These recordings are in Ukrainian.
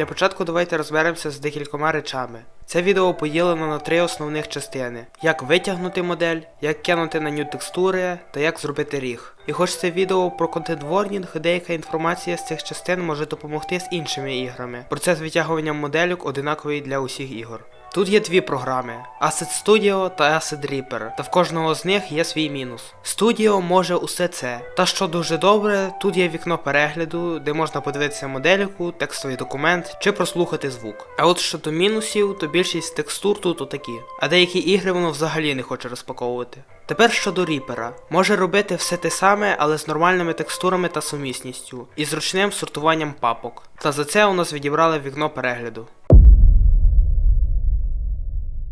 Для початку давайте розберемося з декількома речами. Це відео поділено на три основних частини: як витягнути модель, як кинути на ню текстури та як зробити ріг. І хоч це відео про контент-ворнінг, деяка інформація з цих частин може допомогти з іншими іграми. Процес витягування моделюк одинаковий для усіх ігор. Тут є дві програми: Asset Studio та Asset Reaper, та в кожного з них є свій мінус. Studio може усе це. Та що дуже добре, тут є вікно перегляду, де можна подивитися модельку, текстовий документ чи прослухати звук. А от щодо мінусів, то більшість текстур тут отакі, а деякі ігри воно взагалі не хоче розпаковувати. Тепер щодо Reaper. може робити все те саме, але з нормальними текстурами та сумісністю, і зручним сортуванням папок. Та за це у нас відібрали вікно перегляду.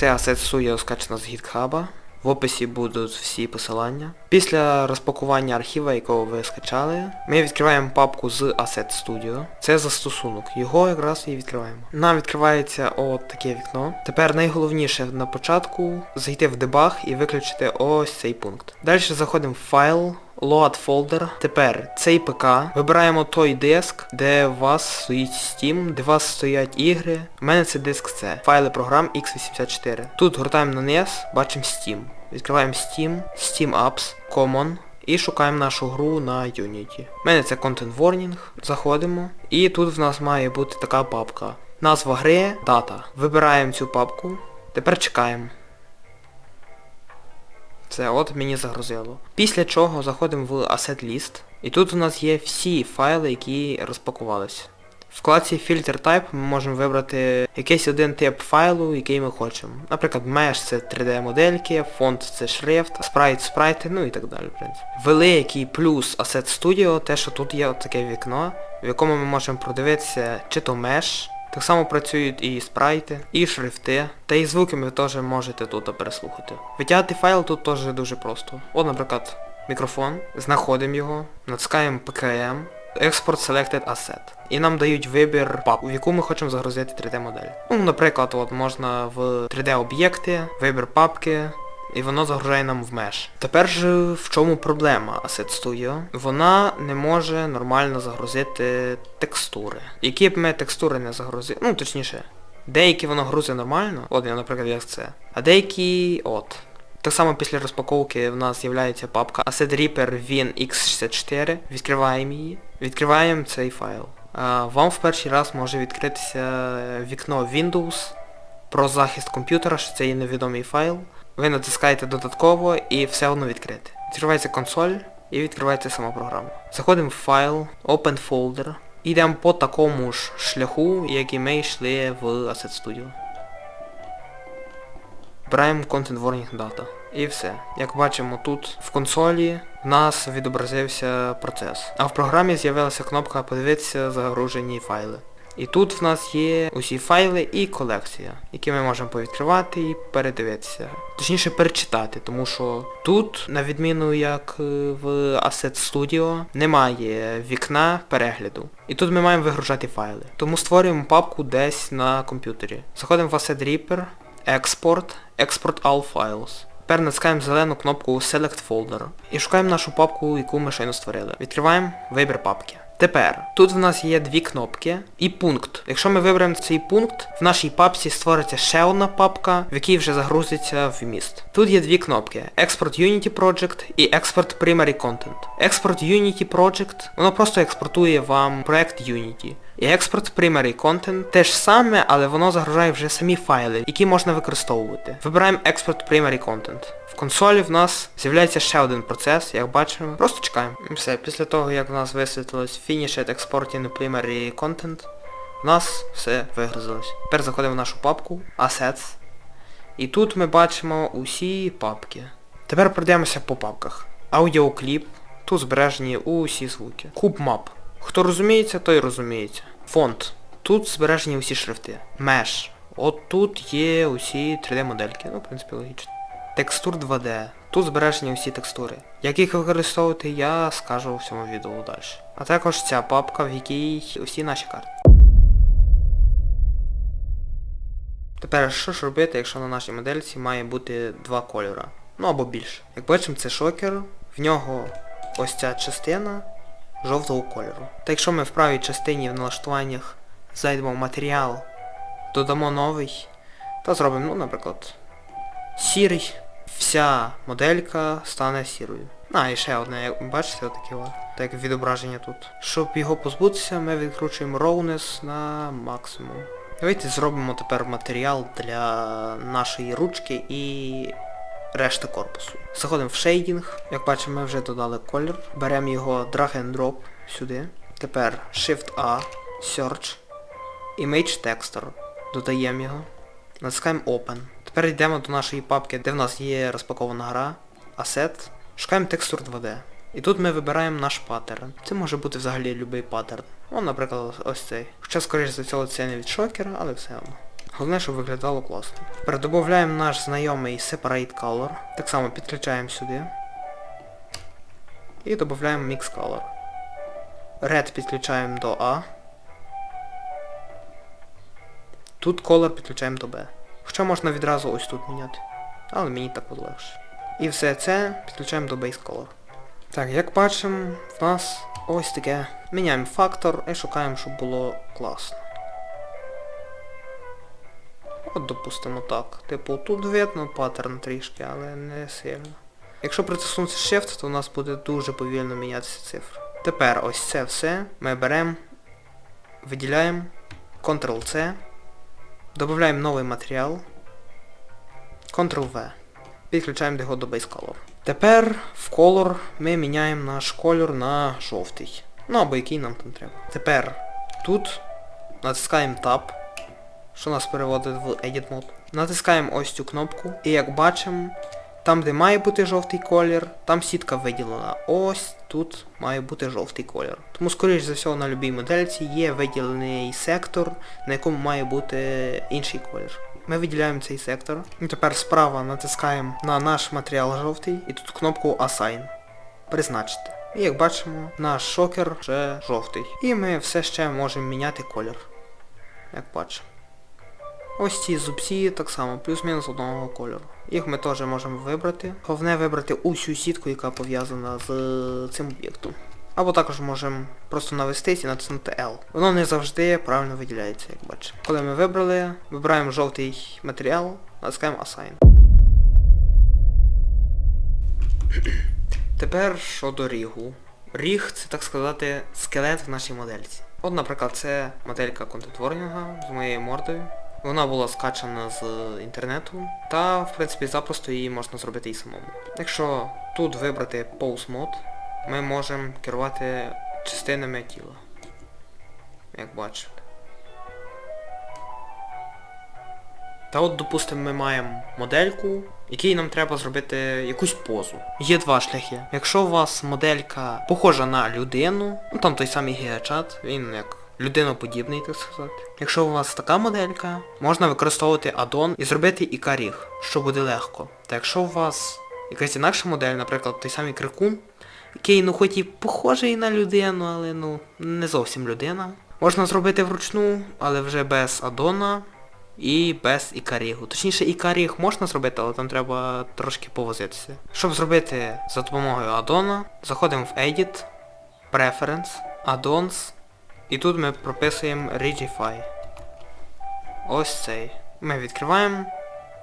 Це Asset Studio скачано з GitHub. В описі будуть всі посилання. Після розпакування архіва, якого ви скачали, ми відкриваємо папку з Asset Studio. Це застосунок. Його якраз і відкриваємо. Нам відкривається от таке вікно. Тепер найголовніше на початку зайти в дебаг і виключити ось цей пункт. Далі заходимо в файл. Load folder. Тепер цей ПК. Вибираємо той диск, де у вас стоїть Steam, де у вас стоять ігри. У мене це диск C. Файли програм x84. Тут гортаємо на низ, бачимо Steam. Відкриваємо Steam, Steam Apps, Common. І шукаємо нашу гру на Unity. У мене це Content Warning. Заходимо. І тут в нас має бути така папка. Назва гри, дата. Вибираємо цю папку. Тепер чекаємо. Це от мені загрузило. Після чого заходимо в Asset List. І тут у нас є всі файли, які розпакувалися. В вкладці Filter Type ми можемо вибрати якийсь один тип файлу, який ми хочемо. Наприклад, Mesh це 3D-модельки, фонд це шрифт, спрайт, спрайти, ну і так далі, в принципі. Великий плюс Asset Studio, те, що тут є от таке вікно, в якому ми можемо продивитися чи то Mesh, так само працюють і спрайти, і шрифти, та і звуки ви теж можете тут переслухати. Витягати файл тут теж дуже просто. От, наприклад, мікрофон, знаходимо його, натискаємо PKM, Export Selected Asset. І нам дають вибір папку, в яку ми хочемо загрузити 3D-модель. Ну, наприклад, от можна в 3D-об'єкти, вибір папки, і воно загружає нам в Mesh. Тепер же в чому проблема Asset Studio? Вона не може нормально загрузити текстури. Які б ми текстури не загрузили, ну точніше, деякі воно грузить нормально, от я, наприклад, як це. А деякі от. Так само після розпаковки в нас з'являється папка Asset Reaper Win X64. Відкриваємо її. Відкриваємо цей файл. Вам в перший раз може відкритися вікно Windows про захист комп'ютера, що це є невідомий файл. Ви натискаєте додатково і все одно відкрите. Відкривається консоль і відкривається сама програма. Заходимо в файл, Open Folder. Йдемо по такому ж шляху, як і ми йшли в Asset Studio. Беремо Content Warning Data. І все. Як бачимо тут в консолі в нас відобразився процес. А в програмі з'явилася кнопка подивитися загружені файли. І тут в нас є усі файли і колекція, які ми можемо повідкривати і передивитися. Точніше перечитати, тому що тут, на відміну як е, в Asset Studio, немає вікна перегляду. І тут ми маємо вигружати файли. Тому створюємо папку десь на комп'ютері. Заходимо в Asset Reaper, Export, Export All Files. Тепер натискаємо зелену кнопку Select Folder і шукаємо нашу папку, яку ми щойно створили. Відкриваємо вибір папки. Тепер, тут в нас є дві кнопки і пункт. Якщо ми виберемо цей пункт, в нашій папці створиться ще одна папка, в якій вже загрузиться вміст. Тут є дві кнопки. Export Unity Project і Export Primary Content. Export Unity Project, воно просто експортує вам проект Unity. І Export Primary Content те ж саме, але воно загружає вже самі файли, які можна використовувати. Вибираємо Export Primary Content. В консолі в нас з'являється ще один процес, як бачимо. Просто чекаємо. І все, після того як в нас висвітлилось Finished Exporting Primary Content, в нас все вигрузилось. Тепер заходимо в нашу папку Assets. І тут ми бачимо усі папки. Тепер пройдемося по папках. Аудіокліп. Тут збережені усі звуки. Куб мап. Хто розуміється, той розуміється. Фонд. Тут збережені усі шрифти. Меш. От тут є усі 3D-модельки. Ну, в принципі, логічно. Текстур 2D. Тут збережені усі текстури. Як їх використовувати, я скажу в цьому відео далі. А також ця папка, в якій усі наші карти. Тепер що ж робити, якщо на нашій модельці має бути два кольора? Ну або більше. Як бачимо, це шокер, в нього ось ця частина жовтого кольору. Та якщо ми в правій частині в налаштуваннях зайдемо в матеріал, додамо новий та зробимо, ну, наприклад, сірий. Вся моделька стане сірою. А, і ще одне, як бачите, отаке от, так відображення тут. Щоб його позбутися, ми відкручуємо roughness на максимум. Давайте зробимо тепер матеріал для нашої ручки і решти корпусу. Заходимо в шейдінг. Як бачимо, ми вже додали колір. Беремо його drag and drop сюди. Тепер Shift-A, Search, Image Texture. Додаємо його. Натискаємо Open. Тепер йдемо до нашої папки, де в нас є розпакована гра, Asset. Шукаємо текстур 2D. І тут ми вибираємо наш паттерн. Це може бути взагалі будь-який паттерн. Ну, наприклад, ось цей. Хоча, скоріш за цього, це не від шокера, але все одно. Головне, щоб виглядало класно. Тепер додаємо наш знайомий Separate Color. Так само підключаємо сюди. І додаємо Mix Color. Red підключаємо до A. Тут Color підключаємо до B. Хоча можна відразу ось тут міняти. Але мені так буде легше. І все це підключаємо до Base Color. Так, як бачимо, в нас ось таке. Міняємо фактор і шукаємо, щоб було класно. От допустимо так. Типу тут видно паттерн трішки, але не сильно. Якщо притиснути Shift, то у нас буде дуже повільно мінятися цифри. Тепер ось це все ми беремо, виділяємо, Ctrl-C, додаємо новий матеріал, Ctrl-V. Підключаємо його до Base Color. Тепер в Color ми міняємо наш кольор на жовтий. Ну або який нам там треба. Тепер тут натискаємо Tab, що нас переводить в Edit Mode. Натискаємо ось цю кнопку. І як бачимо, там де має бути жовтий колір, там сітка виділена. Ось тут має бути жовтий колір. Тому, скоріш за всього, на любій модельці є виділений сектор, на якому має бути інший колір. Ми виділяємо цей сектор. І тепер справа натискаємо на наш матеріал жовтий і тут кнопку Assign. Призначити. І як бачимо, наш шокер вже жовтий. І ми все ще можемо міняти колір. Як бачимо. Ось ці зубці так само, плюс-мінус одного кольору. Їх ми теж можемо вибрати. Головне вибрати усю сітку, яка пов'язана з цим об'єктом. Або також можемо просто навестись і натиснути L. Воно не завжди правильно виділяється, як бачимо. Коли ми вибрали, вибираємо жовтий матеріал, натискаємо Assign. Тепер щодо рігу. Ріг це, так сказати, скелет в нашій модельці. От, наприклад, це моделька контентворнінга з моєю мордою. Вона була скачана з інтернету, та в принципі запросто її можна зробити і самому. Якщо тут вибрати Pose Mode, ми можемо керувати частинами тіла. Як бачите. Та от, допустимо, ми маємо модельку, якій нам треба зробити якусь позу. Є два шляхи. Якщо у вас моделька похожа на людину, ну там той самий гігачат, він як людиноподібний, так сказати. Якщо у вас така моделька, можна використовувати аддон і зробити ікаріг, що буде легко. Та якщо у вас якась інакша модель, наприклад, той самий крикун, який, ну хоч і похожий на людину, але ну не зовсім людина. Можна зробити вручну, але вже без аддона і без ікарігу. Точніше, ікаріг можна зробити, але там треба трошки повозитися. Щоб зробити за допомогою аддона, заходимо в Edit, Preference, Addons, і тут ми прописуємо Rigify. Ось цей. Ми відкриваємо,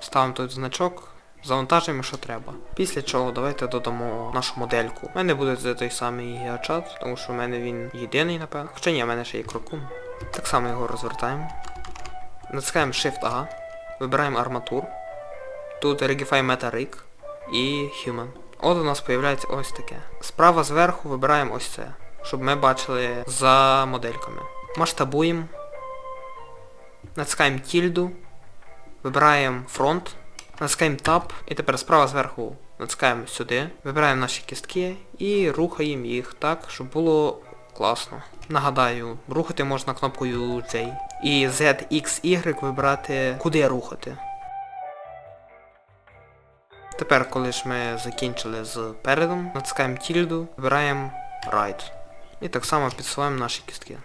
ставимо тут значок, завантажуємо, що треба. Після чого давайте додамо нашу модельку. У мене буде той самий геочат, тому що в мене він єдиний, напевно. Хоча ні, в мене ще є крокун. Так само його розвертаємо. Натискаємо Shift-A, вибираємо арматур. Тут Rigify Meta Rig і Human. От у нас з'являється ось таке. Справа зверху вибираємо ось це, щоб ми бачили за модельками. Масштабуємо. Натискаємо тільду. Вибираємо фронт. Натискаємо Tab. І тепер справа зверху натискаємо сюди. Вибираємо наші кістки і рухаємо їх так, щоб було класно. Нагадаю, рухати можна кнопкою J. І Z, X, Y вибирати куди рухати. Тепер, коли ж ми закінчили з передом, натискаємо тільду, вибираємо Right. І так само підсуваємо наші кістки.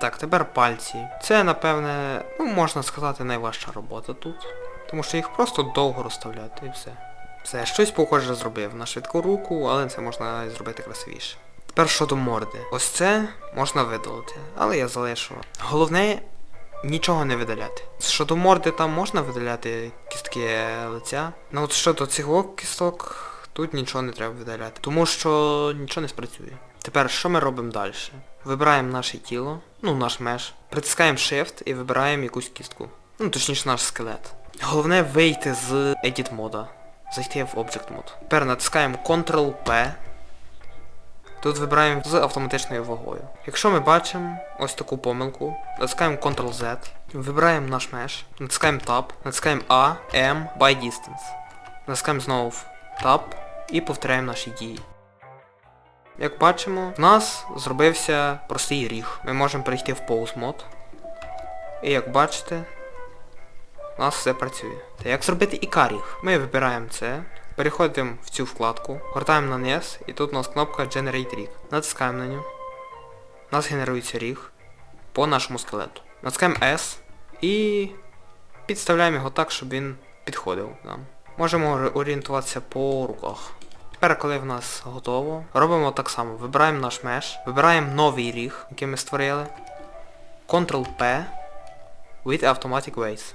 Так, тепер пальці. Це, напевне, ну, можна сказати, найважча робота тут. Тому що їх просто довго розставляти і все. Все, щось похоже зробив на швидку руку, але це можна зробити красивіше. Тепер щодо морди. Ось це можна видалити, але я залишу. Головне нічого не видаляти. Щодо морди там можна видаляти кістки лиця. Ну от щодо цих кісток, тут нічого не треба видаляти. Тому що нічого не спрацює. Тепер що ми робимо далі? Вибираємо наше тіло, ну наш меш, притискаємо Shift і вибираємо якусь кістку. Ну точніше наш скелет. Головне вийти з Edit мода. Зайти в Object мод. Тепер натискаємо Ctrl-P. Тут вибираємо з автоматичною вагою. Якщо ми бачимо ось таку помилку, натискаємо Ctrl-Z, вибираємо наш меш, натискаємо Tab, натискаємо A, M, by distance. Натискаємо знову Tab і повторяємо наші дії. Як бачимо, в нас зробився простий ріг. Ми можемо перейти в Pose мод. І як бачите, у нас все працює. Та як зробити ікаріг? Ми вибираємо це, переходимо в цю вкладку, гортаємо на низ, і тут у нас кнопка Generate Rig. Натискаємо на нього. У нас генерується ріг по нашому скелету. Натискаємо S і підставляємо його так, щоб він підходив нам. Можемо орієнтуватися по руках. Тепер, коли в нас готово, робимо так само. Вибираємо наш меш, вибираємо новий ріг, який ми створили. Ctrl-P with Automatic Ways.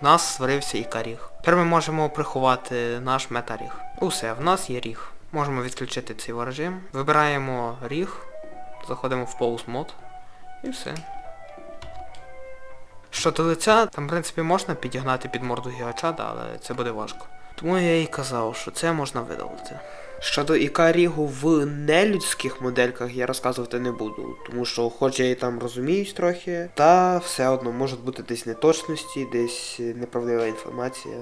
В нас створився ікаріг. Тепер ми можемо приховати наш метаріг. Усе, в нас є ріг. Можемо відключити цей режим. Вибираємо ріг, заходимо в Pose мод і все. Щодо лиця, там в принципі можна підігнати під морду гігачада, але це буде важко. Тому я і казав, що це можна видалити. Щодо ікарігу в нелюдських модельках я розказувати не буду, тому що хоч я і там розуміюсь трохи, та все одно можуть бути десь неточності, десь неправдива інформація.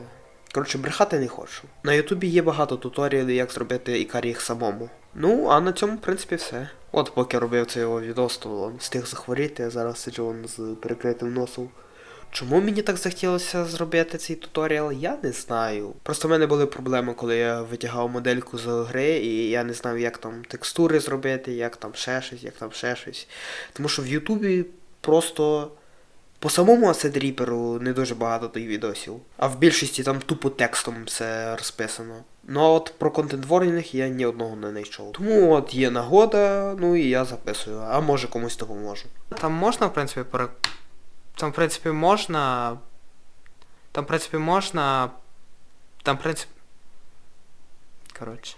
Коротше, брехати не хочу. На Ютубі є багато туторіалів, як зробити ікаріг самому. Ну, а на цьому, в принципі, все. От поки робив цей його відос, то встиг захворіти, я зараз сиджу з перекритим носом. Чому мені так захотілося зробити цей туторіал, я не знаю. Просто в мене були проблеми, коли я витягав модельку з гри, і я не знав, як там текстури зробити, як там ще щось, як там ще щось. Тому що в Ютубі просто по самому Asset Reaper не дуже багато тих відосів. А в більшості там тупо текстом все розписано. Ну а от про контент ворнінг я ні одного не знайшов. Тому от є нагода, ну і я записую, а може комусь допоможу. Там можна, в принципі, пере... Там, в принципі, можна. Там, в принципі, можна. Там, в принципі. Коротше.